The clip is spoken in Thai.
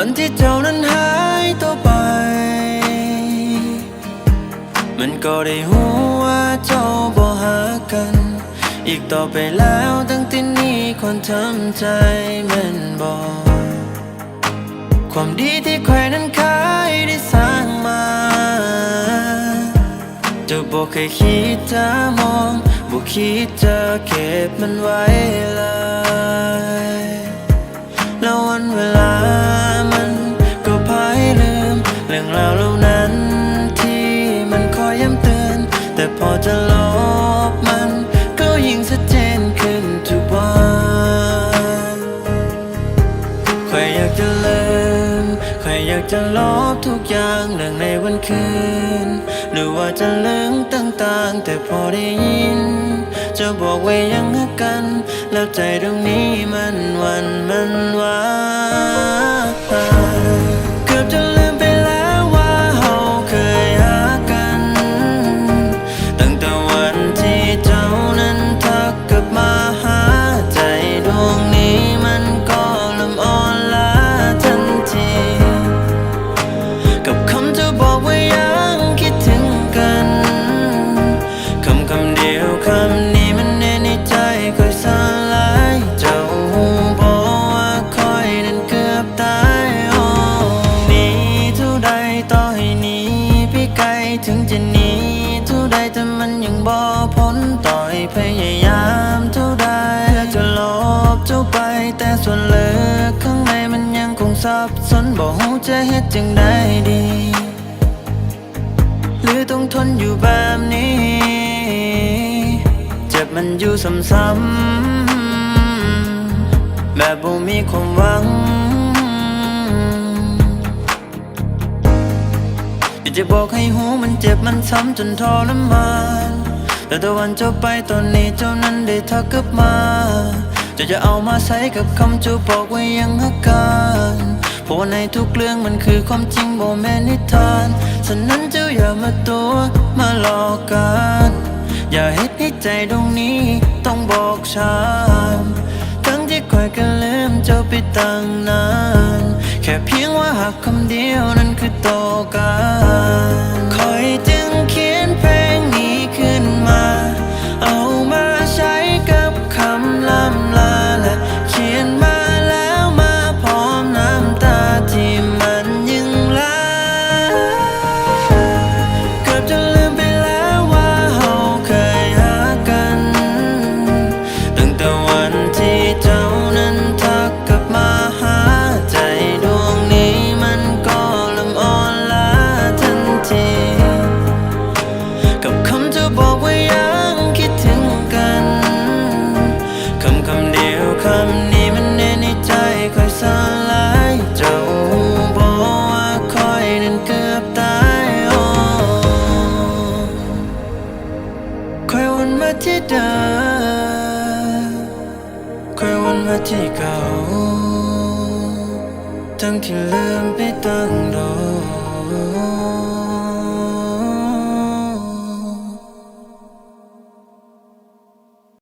วันที่เจ้านั้นหายตัวไป มันก็ได้หูว่าเจ้าบ่หากัน อีกต่อไปแล้วตั้งแต่นี้คนทำใจแมันบอกความดีที่ใครนั้นเคยได้สร้างมาเจะบอกเคยคิดจะมองบอกคิดจะเก็บมันไว้เลยแล้ววันเวลา เรื่องราวเหล่านั้นที่มันคอยย้ำเตือน แต่พอจะลบมัน ก็ยิ่งชัดเจนขึ้นทุกวันใครอยากจะลืมใครอยากจะลบทุกอย่างเรื่องในวันคืน หรือว่าจะลืมต่างๆ แต่พอได้ยิน จะบอกไว้ยังหักกัน แล้วใจตรงนี้มันวันมันไหวา ถึงจะหนีเท่าใดแต่มันยังบ่พ้นต่อยพยายามเท่าใดเพื่อจะลบเจ้าไป แต่ส่วนเลึกข้างในมันยังคงสับสนบอกหูจะเฮ็ดจังได้ดี หรือต้องทนอยู่แบบนี้ เจ็บมันอยู่ซ้ำๆแบบบ่มีความหวัง อยากจะบอกให้หูมันเจ็บมันซ้ำจนทรมานแต่ตะวันเจ้าไปตอนนี้เจ้านั้นได้ทักกลับมาจะจะเอามาใช้กับคำจูบอกไว้ยังหักกันเพราะว่าในทุกเรื่องมันคือความจริงบ่แม่นนิทานฉะนั้นเจ้าอย่ามาตัวมาหลอกกัน อย่าเฮ็ดให้ใจตรงนี้ต้องบอกช้ำทั้งที่คอยกันลืมเจ้าไปตั้งนาน คำเดียวนั้นคือโตกัน นั้นเกือบตายโอ้คอยวนมาที่เดิมคอยวนมาที่เก่า ทั้งที่ลืมไปตั้งโดน